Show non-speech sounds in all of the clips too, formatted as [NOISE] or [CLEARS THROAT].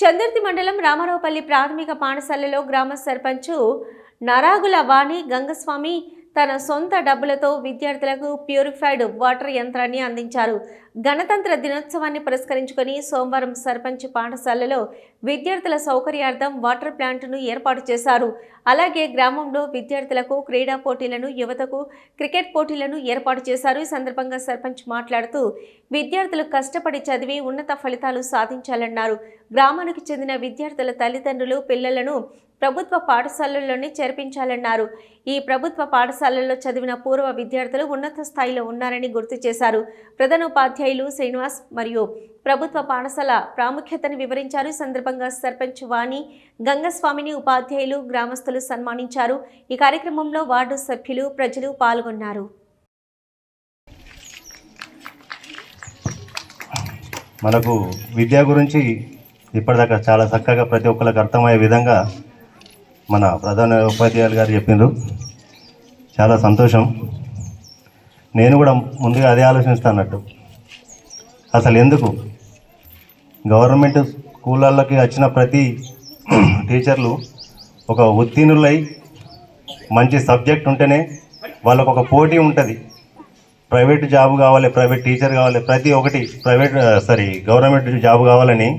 చందర్తి మండలం రామారావుపల్లి ప్రాథమిక పాఠశాలలో గ్రామ సర్పంచు నరాగుల వాణి గంగస్వామి తన సొంత డబ్బులతో విద్యార్థులకు ప్యూరిఫైడ్ వాటర్ యంత్రాన్ని అందించారు. గణతంత్ర దినోత్సవాన్ని పురస్కరించుకొని సోమవారం సర్పంచ్ పాఠశాలలో విద్యార్థుల సౌకర్యార్థం వాటర్ ప్లాంట్ను ఏర్పాటు చేశారు. అలాగే గ్రామంలో విద్యార్థులకు క్రీడా పోటీలను యువతకు క్రికెట్ పోటీలను ఏర్పాటు చేశారు. ఈ సందర్భంగా సర్పంచ్ మాట్లాడుతూ విద్యార్థులు కష్టపడి చదివి ఉన్నత ఫలితాలు సాధించాలన్నారు. గ్రామానికి చెందిన విద్యార్థుల తల్లిదండ్రులు పిల్లలను ప్రభుత్వ పాఠశాలల్లోనే చేర్పించాలన్నారు. ఈ ప్రభుత్వ పాఠశాలల్లో చదివిన పూర్వ విద్యార్థులు ఉన్నత స్థాయిలో ఉన్నారని గుర్తు చేశారు. ప్రధానోపాధ్యాయులు శ్రీనివాస్ మరియు ప్రభుత్వ పాఠశాల ప్రాముఖ్యతను వివరించారు. సందర్భంగా సర్పంచ్ వాణి గంగస్వామిని ఉపాధ్యాయులు గ్రామస్తులు సన్మానించారు. ఈ కార్యక్రమంలో వార్డు సభ్యులు ప్రజలు పాల్గొన్నారు. మనకు విద్య గురించి ఇప్పటిదాకా చాలా చక్కగా ప్రతి ఒక్కరికి అర్థమయ్యే విధంగా మన ప్రధాన ఉపాధ్యాయులు గారు చెప్పిండ్రు చాలా సంతోషం. నేను కూడా ముందుగా అదే ఆలోచిస్తానట్టు అసలు ఎందుకు? గవర్నమెంట్ స్కూళ్ళకి వచ్చిన ప్రతి [CLEARS THROAT] టీచర్లు ఒక ఉత్తీర్ణులై మంచి సబ్జెక్ట్ ఉంటేనే వాళ్ళకు ఒక పోటీ ఉంటుంది. ప్రైవేట్ జాబ్ కావాలి ప్రైవేట్ టీచర్ కావాలి ప్రతి ఒక్కటి ప్రైవేట్ సారీ గవర్నమెంట్ జాబ్ కావాలని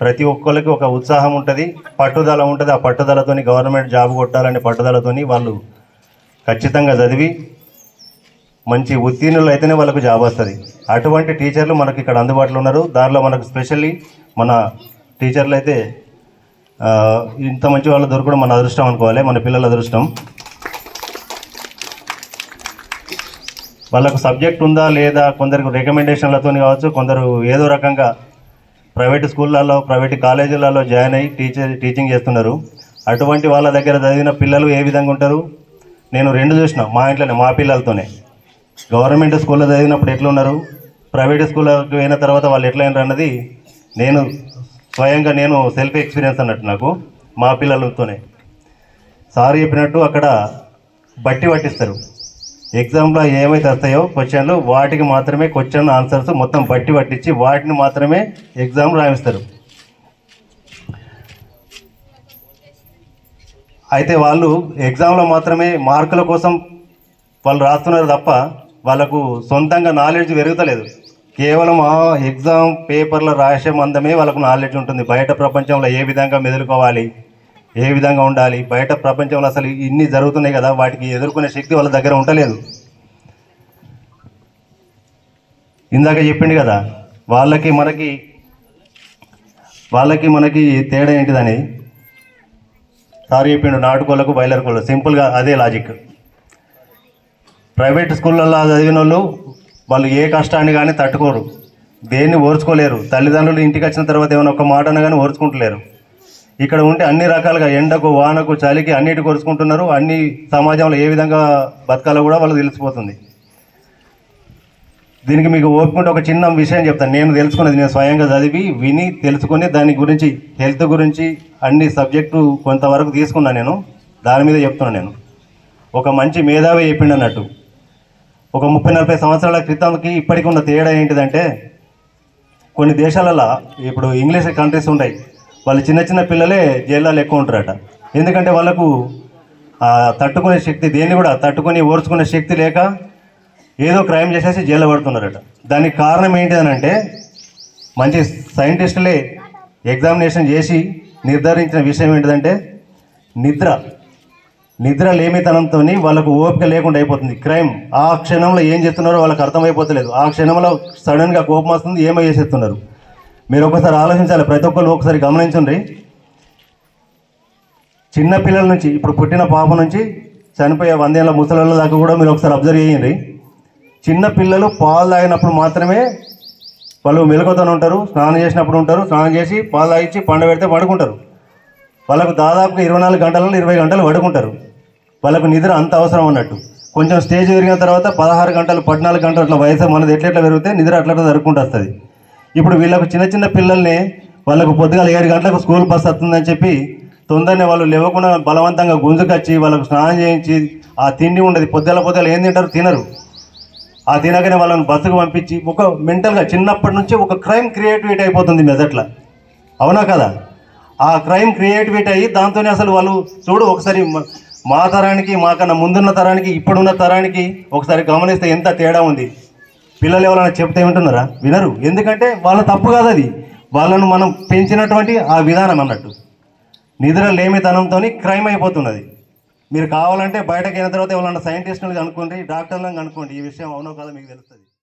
ప్రతి ఒక్కరికి ఒక ఉత్సాహం ఉంటుంది పట్టుదల ఉంటుంది. ఆ పట్టుదలతోని గవర్నమెంట్ జాబ్ కొట్టాలని పట్టుదలతోని వాళ్ళు ఖచ్చితంగా చదివి మంచి ఉత్తీర్ణులు అయితేనే వాళ్ళకు జాబ్ వస్తుంది. అటువంటి టీచర్లు మనకి ఇక్కడ అందుబాటులో ఉన్నారు. దానిలో మనకు స్పెషల్లీ మన టీచర్లు అయితే ఇంత మంచి వాళ్ళు దొరకడం మన అదృష్టం అనుకోవాలి మన పిల్లల అదృష్టం. వాళ్ళకు సబ్జెక్ట్ ఉందా లేదా కొందరికి రికమెండేషన్లతో కావచ్చు కొందరు ఏదో రకంగా ప్రైవేట్ స్కూళ్ళల్లో ప్రైవేట్ కాలేజీలలో జాయిన్ అయ్యి టీచర్ టీచింగ్ చేస్తున్నారు. అటువంటి వాళ్ళ దగ్గర చదివిన పిల్లలు ఏ విధంగా ఉంటారు? నేను రెండు చూసిన మా ఇంట్లోనే మా పిల్లలతోనే. గవర్నమెంట్ స్కూల్లో చదివినప్పుడు ఎట్లున్నారు? ప్రైవేట్ స్కూళ్ళకి పోయిన తర్వాత వాళ్ళు ఎట్లయినారు అన్నది నేను స్వయంగా నేను సెల్ఫ్ ఎక్స్పీరియన్స్ అన్నట్టు నాకు మా పిల్లలతోనే. సార్ చెప్పినట్టు అక్కడ బట్టి పట్టిస్తారు. ఎగ్జామ్లో ఏమైతే వస్తాయో క్వశ్చన్లు వాటికి మాత్రమే క్వశ్చన్ ఆన్సర్స్ మొత్తం బట్టి పట్టించి వాటిని మాత్రమే ఎగ్జామ్ రాయిస్తారు. అయితే వాళ్ళు ఎగ్జామ్లో మాత్రమే మార్కుల కోసం వాళ్ళు రాస్తున్నారు తప్ప వాళ్ళకు సొంతంగా నాలెడ్జ్ పెరుగుతలేదు. కేవలం ఆ ఎగ్జామ్ పేపర్లో రాసే మందమే వాళ్ళకు నాలెడ్జ్ ఉంటుంది. బయట ప్రపంచంలో ఏ విధంగా మెదులుకోవాలి? ఏ విధంగా ఉండాలి? బయట ప్రపంచంలో అసలు ఇన్ని జరుగుతున్నాయి కదా వాటికి ఎదుర్కొనే శక్తి వాళ్ళ దగ్గర ఉండలేదు. ఇందాక చెప్పిండు కదా వాళ్ళకి మనకి వాళ్ళకి మనకి తేడా ఏంటిదని? సార్ చెప్పిండు నాటుకోళ్ళకు బయలర్ కోళ్ళకు సింపుల్గా అదే లాజిక్ ప్రైవేట్ స్కూళ్ళల్లో చదివిన వాళ్ళు వాళ్ళు ఏ కష్టాన్ని కానీ తట్టుకోరు. దేన్ని ఓర్చుకోలేరు. తల్లిదండ్రులు ఇంటికి వచ్చిన తర్వాత ఏమైనా ఒక మాట కానీ ఓర్చుకుంటలేరు. ఇక్కడ ఉంటే అన్ని రకాలుగా ఎండకు వానకు చలికి అన్నిటి కొరుచుకుంటున్నారు. అన్ని సమాజంలో ఏ విధంగా బతకాలో కూడా వాళ్ళకి తెలిసిపోతుంది. దీనికి మీకు ఓపుకుంటే ఒక చిన్న విషయం చెప్తాను. నేను తెలుసుకున్నది నేను స్వయంగా చదివి విని తెలుసుకుని దాని గురించి హెల్త్ గురించి అన్ని సబ్జెక్టు కొంతవరకు తీసుకున్నాను నేను. దాని మీద చెప్తున్నాను నేను. ఒక మంచి మేధావి చెప్పిండు అన్నట్టు. ఒక ముప్పై నలభై సంవత్సరాల క్రితంకి ఇప్పటికి ఉన్న తేడా ఏంటిదంటే కొన్ని దేశాలలో ఇప్పుడు ఇంగ్లీష్ కంట్రీస్ ఉంటాయి. వాళ్ళు చిన్న చిన్న పిల్లలే జైల్లో ఎక్కువ ఉంటారట. ఎందుకంటే వాళ్ళకు తట్టుకునే శక్తి దేన్ని కూడా తట్టుకొని ఓర్చుకునే శక్తి లేక ఏదో క్రైమ్ చేసేసి జైల్లో పడుతున్నారట. దానికి కారణం ఏంటిదనంటే మంచి సైంటిస్టులే ఎగ్జామినేషన్ చేసి నిర్ధారించిన విషయం ఏంటిదంటే నిద్ర. నిద్ర లేమితనంతో వాళ్ళకు ఓపిక లేకుండా అయిపోతుంది. క్రైమ్ ఆ క్షణంలో ఏం చేస్తున్నారో వాళ్ళకి అర్థమైపోతలేదు. ఆ క్షణంలో సడన్గా కోపం వస్తుంది ఏమో చేసేస్తున్నారు. మీరు ఒకసారి ఆలోచించాలి ప్రతి ఒక్కరు ఒకసారి గమనించండి. చిన్న పిల్లల నుంచి ఇప్పుడు పుట్టిన పాప నుంచి చనిపోయే వందేళ్ళ ముసలాళ్ళ దాకా కూడా మీరు ఒకసారి అబ్జర్వ్ చేయండి. చిన్న పిల్లలు పాలు తాగినప్పుడు మాత్రమే వాళ్ళు మెలకుతూ ఉంటారు స్నానం చేసినప్పుడు ఉంటారు స్నానం చేసి పాలు తాగించి పండబెడితే పడుకుంటారు. వాళ్ళకు దాదాపు ఇరవై నాలుగు గంటలలో ఇరవై గంటలు పడుకుంటారు. వాళ్ళకు నిద్ర అంత అవసరం అన్నట్టు. కొంచెం స్టేజ్ పెరిగిన తర్వాత పదహారు గంటలు పద్నాలుగు గంటలు అట్లా వయసు మనది ఎట్లెట్లా పెరిగితే నిద్ర అట్లా జరుపుకుంటూ వస్తుంది. ఇప్పుడు వీళ్ళకు చిన్న చిన్న పిల్లల్ని వాళ్ళకు పొద్దుగాల ఏడు గంటలకు స్కూల్ బస్ వస్తుందని చెప్పి తొందరనే వాళ్ళు లేవకుండా బలవంతంగా గుంజుకొచ్చి వాళ్ళకు స్నానం చేయించి ఆ తిండి ఉండదు. పొద్దుల పొద్దుల ఏం తింటారు? తినరు. ఆ తినగానే వాళ్ళని బస్సుకు పంపించి ఒక మెంటల్గా చిన్నప్పటి నుంచి ఒక క్రైమ్ క్రియేటివిటీ అయిపోతుంది మెదట్లో. అవునా కదా? ఆ క్రైమ్ క్రియేటివిటీ అయ్యి దాంతోనే అసలు వాళ్ళు చూడు ఒకసారి మా తరానికి మాకన్నా ముందున్న తరానికి ఇప్పుడున్న తరానికి ఒకసారి గమనిస్తే ఎంత తేడా ఉంది. పిల్లలు ఎవరైనా చెప్తే వింటున్నారా? వినరు. ఎందుకంటే వాళ్ళ తప్పు కాదు అది. వాళ్ళను మనం పెంచినటువంటి ఆ విధానం అన్నట్టు. నిద్ర లేమితనంతో క్రైమ్ అయిపోతున్నది. మీరు కావాలంటే బయటకు అయిన తర్వాత ఎవరైనా సైంటిస్టులు కనుక్కోండి డాక్టర్లను కనుక్కోండి. ఈ విషయం అవునో కాదో మీకు తెలుస్తుంది.